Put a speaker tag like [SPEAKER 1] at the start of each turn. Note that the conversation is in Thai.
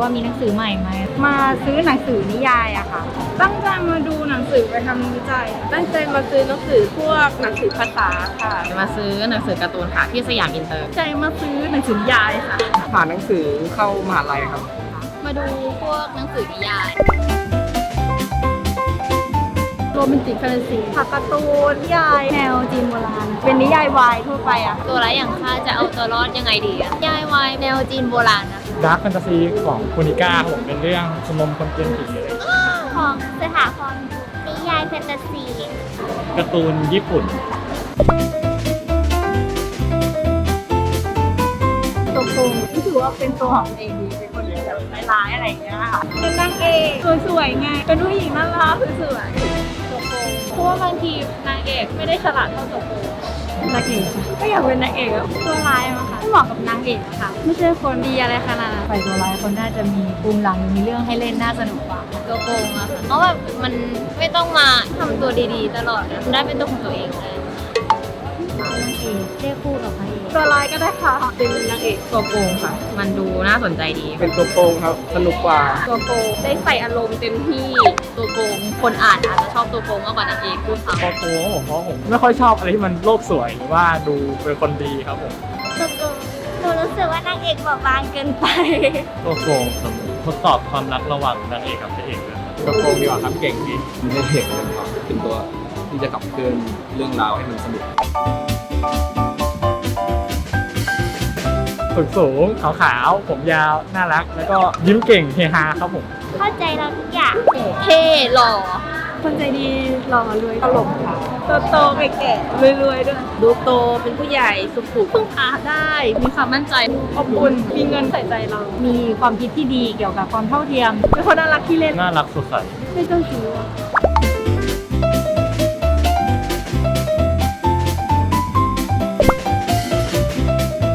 [SPEAKER 1] ว่ามีหนังสือใหม่ไหม
[SPEAKER 2] มาซื้อหนังสือนิยายอะค่ะ ตั้งใจมาดูหนังสือไปทำวิจัย
[SPEAKER 3] ตั้งใจมาซื้อหนังสือพวกหนังสือภาษาค่ะ
[SPEAKER 4] มาซื้อหนังสือการ์ตูนค่ะที่สยามอินเตอร์
[SPEAKER 2] ใจมาซื้อหนังสือนิยายค่ะ
[SPEAKER 5] หาหนังสือเข้ามหาลัยครับ
[SPEAKER 1] มาดูพวกหนังสือนิยาย
[SPEAKER 2] โรแมนติกแฟนตาซีค่ะการ์ตูนนิยายแนวจีนโบราณ เป็นนิยายวายทั่วไปอะ
[SPEAKER 1] ตัวร้ายอย่างข้าจะเอาตัวรอดยังไงดีอะยายวายแนวจีนโบราณนะ
[SPEAKER 6] ดาร์คแฟนตาซีของคูนิก้าผมเป็นเรื่องชมรมคนเกลียนผีเลย
[SPEAKER 1] ของสถาพรนิยายแฟนตาซี
[SPEAKER 6] การ์ตูนญี่ปุ่น
[SPEAKER 2] ตัวโกงรู้สึกว่าเป็นตัวของตัวเองดีเป็นคนแบบร้ายๆอะไรอย่างเงี้ยค่ะเป็นนางเอกสวยๆไงเป็นผู้หญิงน่ารักสวยๆตัวโกง
[SPEAKER 1] เพราะว่าบางทีนางเอกไม่ได้ฉลาดเท่าตัวโกง
[SPEAKER 2] นางเอกค่ะก็อยากเป็นนางเอกอะตัวร้ายมั้งคะไม่เหมาะกับนางเอกอะค่ะ ไม่ใช่คนดีอะไรขนาดนั้น
[SPEAKER 1] ไปตัวร้ายคนน่าจะมีปูมหลังหรือมีเรื่องให้เล่นน่าสนุกกว่าตัวโกงอะค่ะเพราะแบบมันไม่ต้องมาทำตัวดีๆ ตลอดนะได้เป็นตัวของตัวเองเลย นางเอกเรียกคู่กับพระเอก
[SPEAKER 2] ตัวร้ายก็ได้ค่ะ
[SPEAKER 3] เป็นนางเอกตัวโกงค่ะ
[SPEAKER 4] มันดูน่าสนใจดี
[SPEAKER 5] เป็นตัวโกงครับ สนุกกว่า
[SPEAKER 3] ตัวโกงได้ใส่อารมณ์เต็มที่
[SPEAKER 4] ตัวโกง คนอ่านอาจจะชอบตัวโกงมากกว่านางเอกด้วยค่ะ
[SPEAKER 6] พอโกงผมเพราะผมไม่ค่อยชอบอะไรที่มันโลกสวยหรือว่าดูเป็นคนดีครับผม
[SPEAKER 1] ตัวโกงหนูรู้สึกว่านางเอกบอบบางเกินไป
[SPEAKER 6] ตัวโกงครับทดสอบความรักระหว่างนางเอกกับพระเอกเลยครับ
[SPEAKER 5] ตัวโกงดีกว่าครับเก่งดีมีได้เหตุเลยครับเป็นตัว ที่จะขับเคลื่อนเรื่องราวให้มันสนุก
[SPEAKER 6] สูงสูงขาวขาวๆผมยาวน่ารัก แล้วก็ยิ้มเก่งเฮฮาครับผม
[SPEAKER 1] เข้าใจเราทุกอย่างเท่หล่อ
[SPEAKER 2] คนใจดีหล่อรวยตลกค่ะตัวโตแก่ๆรวยๆด้วย
[SPEAKER 3] ดูโตเป็นผู้ใหญ่สุขุม
[SPEAKER 2] พึ่งพาได้ มีความมั่นใจอบอุ่นมีเงินใส่ใจเรา
[SPEAKER 1] มีความคิดที่ดีเกี่ยวกับความเท่าเทียม
[SPEAKER 2] เป็นคนน่ารักที่เล่น
[SPEAKER 6] น่ารักสดใส
[SPEAKER 2] ไม่เจ้าชู้อะ